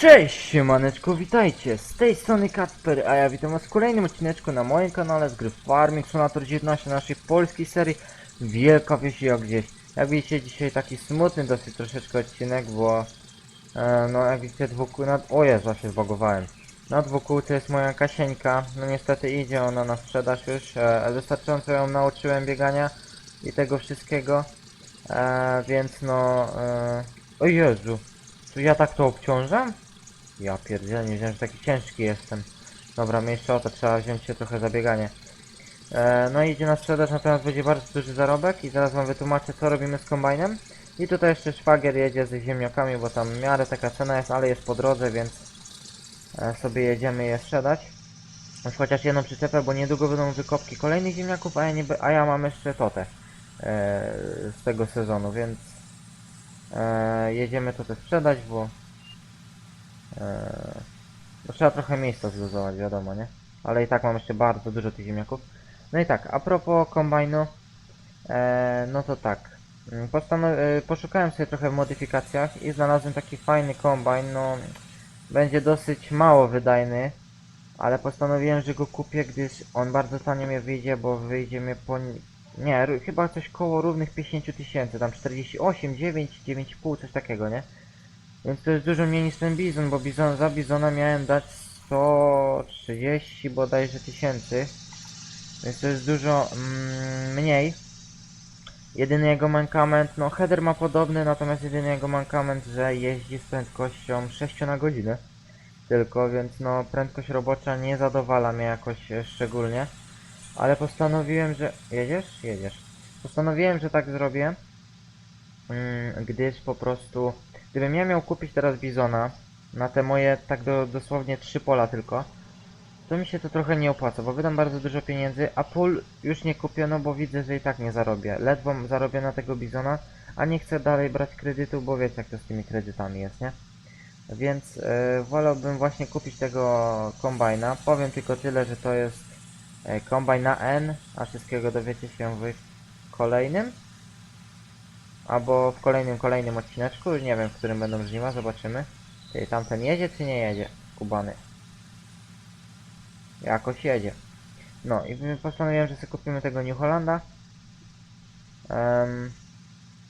Cześć siemaneczko, witajcie, z tej strony Kacper, a ja witam was w kolejnym odcineczku na moim kanale z gry Farming Simulator 19 naszej polskiej serii Wielka wieś jak gdzieś. Jak widzicie dzisiaj taki smutny dosyć troszeczkę odcinek, bo e, no jak widzicie dwóch nad... O Jezu, się zbagowałem. Na dwókółce jest moja Kasieńka, no niestety idzie ona na sprzedaż już, e, wystarczająco ją nauczyłem biegania i tego wszystkiego, e, więc no... E, o Jezu, czy ja tak to obciążam? Ja pierdzielę, nie wiedziałem, że taki ciężki jestem. Dobra, miejsce o to, trzeba wziąć się trochę za bieganie. E, no idzie na sprzedaż, natomiast będzie bardzo duży zarobek i zaraz wam wytłumaczę, co robimy z kombajnem. I tutaj jeszcze szwagier jedzie ze ziemniakami, bo tam w miarę taka cena jest, ale jest po drodze, więc e, sobie jedziemy je sprzedać. Już chociaż jedną przyczepę, bo niedługo będą wykopki kolejnych ziemniaków, a ja, nie, a ja mam jeszcze totę e, z tego sezonu, więc e, jedziemy to też sprzedać, bo Eee, bo trzeba trochę miejsca zluzować, wiadomo, nie? Ale i tak mam jeszcze bardzo dużo tych ziemniaków. No i tak, a propos kombajnu, eee, no to tak. Mm, Postanow- e, poszukałem sobie trochę w modyfikacjach i znalazłem taki fajny kombajn, no będzie dosyć mało wydajny, ale postanowiłem, że go kupię, gdyż on bardzo tanio mnie wyjdzie, bo wyjdzie mnie po... ni- Nie, chyba coś koło równych 50 tysięcy, tam 48, 9, 9,5, coś takiego, nie? Więc to jest dużo mniej niż ten bizon, bo bizon, za bizona miałem dać 130 bodajże tysięcy. Więc to jest dużo mm, mniej. Jedyny jego mankament, no header ma podobny, natomiast jedyny jego mankament, że jeździ z prędkością 6 na godzinę. Tylko, więc no prędkość robocza nie zadowala mnie jakoś e, szczególnie. Ale postanowiłem, że... Jedziesz? Jedziesz. Postanowiłem, że tak zrobię. Mm, gdyż po prostu Gdybym ja miał kupić teraz bizona na te moje tak do, dosłownie trzy pola tylko, to mi się to trochę nie opłaca, bo wydam bardzo dużo pieniędzy, a pól już nie kupię, no bo widzę, że i tak nie zarobię. Ledwo zarobię na tego bizona, a nie chcę dalej brać kredytu, bo wiecie jak to z tymi kredytami jest, nie? Więc e, wolałbym właśnie kupić tego kombajna. Powiem tylko tyle, że to jest e, kombajn na N, a wszystkiego dowiecie się w kolejnym. Albo w kolejnym, kolejnym odcineczku, już nie wiem, w którym będą żniwa, zobaczymy. Ty, tamten jedzie czy nie jedzie? Kubany. Jakoś jedzie. No i postanowiłem, że sobie kupimy tego New Hollanda. Em,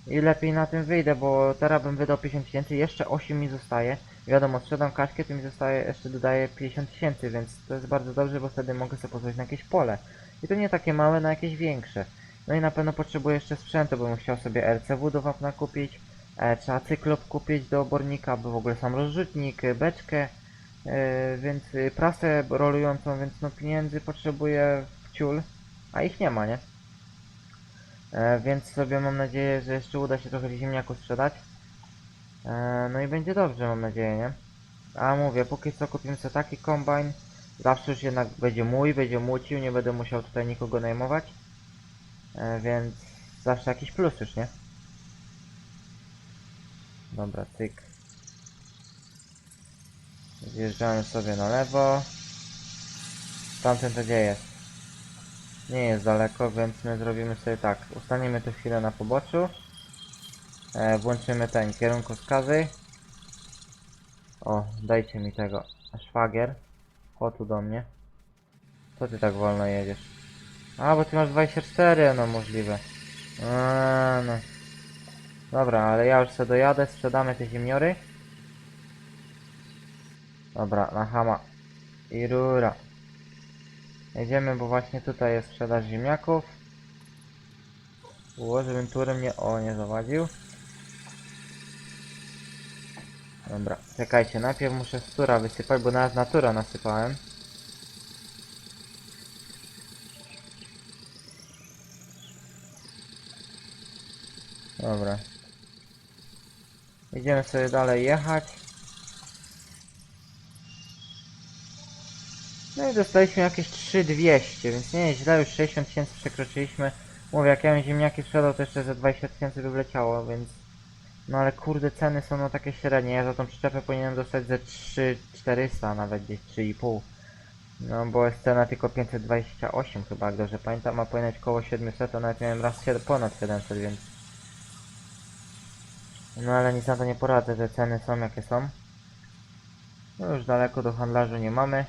I lepiej na tym wyjdę, bo teraz bym wydał 50 tysięcy, jeszcze 8 mi zostaje. Wiadomo, sprzedam kaczkę, to mi zostaje, jeszcze dodaję 50 tysięcy, więc to jest bardzo dobrze, bo wtedy mogę sobie pozwolić na jakieś pole. I to nie takie małe, na jakieś większe. No i na pewno potrzebuję jeszcze sprzętu, bo bym chciał sobie RCW do wapna kupić. E, trzeba cyklop kupić do obornika, bo w ogóle sam rozrzutnik, beczkę, e, więc prasę rolującą, więc no pieniędzy potrzebuję w ciul, a ich nie ma, nie? E, więc sobie mam nadzieję, że jeszcze uda się trochę ziemniaków sprzedać. E, no i będzie dobrze, mam nadzieję, nie? A mówię, póki co kupimy sobie taki kombajn. Zawsze już jednak będzie mój, będzie mucił, nie będę musiał tutaj nikogo najmować. E, więc zawsze jakiś plus już, nie? Dobra, cyk. Zjeżdżamy sobie na lewo. Tamten to gdzie jest? Nie jest daleko, więc my zrobimy sobie tak. Ustaniemy tu chwilę na poboczu. E, włączymy ten kierunkowskazy. O, dajcie mi tego. Szwagier. Chodź tu do mnie. Co ty tak wolno jedziesz? A, bo ty masz 24, no możliwe. A, no. Dobra, ale ja już sobie dojadę, sprzedamy te ziemniory. Dobra, na hama. I rura. Jedziemy, bo właśnie tutaj jest sprzedaż ziemniaków. Było, żebym turem nie... O, nie zawadził. Dobra, czekajcie, najpierw muszę z tura wysypać, bo nawet natura nasypałem. Dobra. Idziemy sobie dalej jechać. No i dostaliśmy jakieś 3200, więc nie jest źle, już 60 tysięcy przekroczyliśmy. Mówię, jak ja bym ziemniaki sprzedał, to jeszcze ze 20 tysięcy by wleciało, więc... No ale kurde, ceny są no takie średnie. Ja za tą przyczepę powinienem dostać ze 3400, nawet gdzieś 3,5. No bo jest cena tylko 528 chyba, jak dobrze pamiętam, a powinno być koło 700, a nawet miałem raz 7, ponad 700, więc... No ale nic na to nie poradzę, że ceny są jakie są. No już daleko do handlarzu nie mamy.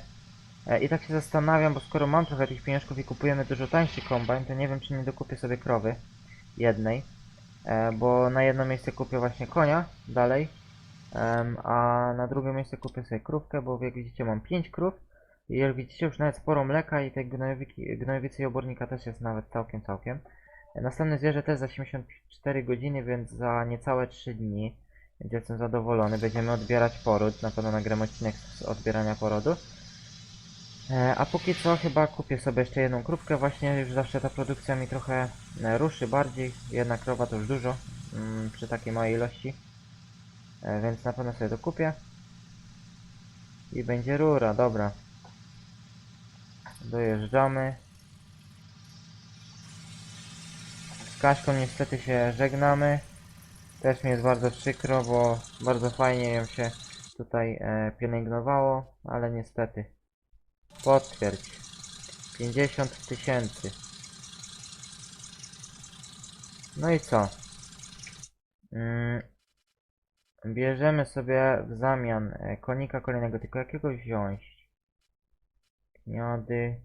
E, I tak się zastanawiam, bo skoro mam trochę tych pieniążków i kupujemy dużo tańszy kombajn, to nie wiem czy nie dokupię sobie krowy. Jednej. E, bo na jedno miejsce kupię właśnie konia dalej. A na drugie miejsce kupię sobie krówkę, bo jak widzicie mam 5 krów. I jak widzicie już nawet sporo mleka i tej gnojowicy i obornika też jest nawet całkiem, całkiem. Następne zwierzę też za 74 godziny, więc za niecałe 3 dni. Więc jestem zadowolony. Będziemy odbierać poród. Na pewno nagram odcinek z odbierania porodu. E, a póki co chyba kupię sobie jeszcze jedną krówkę. Właśnie już zawsze ta produkcja mi trochę e, ruszy bardziej. Jedna krowa to już dużo mm, przy takiej małej ilości. E, więc na pewno sobie to kupię. I będzie rura, dobra. Dojeżdżamy. Z Kaśką niestety się żegnamy. Też mi jest bardzo przykro, bo bardzo fajnie ją się tutaj e, pielęgnowało, ale niestety. Potwierdź. 50 tysięcy. No i co? Mm, bierzemy sobie w zamian e, konika kolejnego, tylko jakiego wziąć? Miody,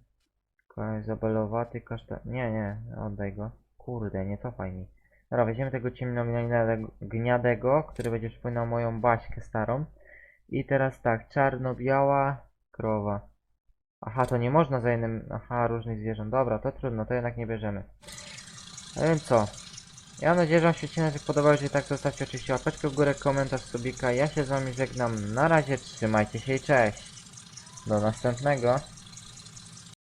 zabelowaty, kasztan... Nie, nie, oddaj go. Kurde, nie cofaj mi. Dobra, weźmiemy tego ciemnogniadego, gniadego, który będzie przypominał moją baśkę starą. I teraz tak, czarno-biała krowa. Aha, to nie można za jednym... Aha, różnych zwierząt. Dobra, to trudno, to jednak nie bierzemy. A więc co? Ja mam nadzieję, że Wam się odcinek podobał. Jeżeli tak, zostawcie oczywiście łapeczkę w górę, komentarz, subika. Ja się z Wami żegnam. Na razie, trzymajcie się i cześć. Do następnego.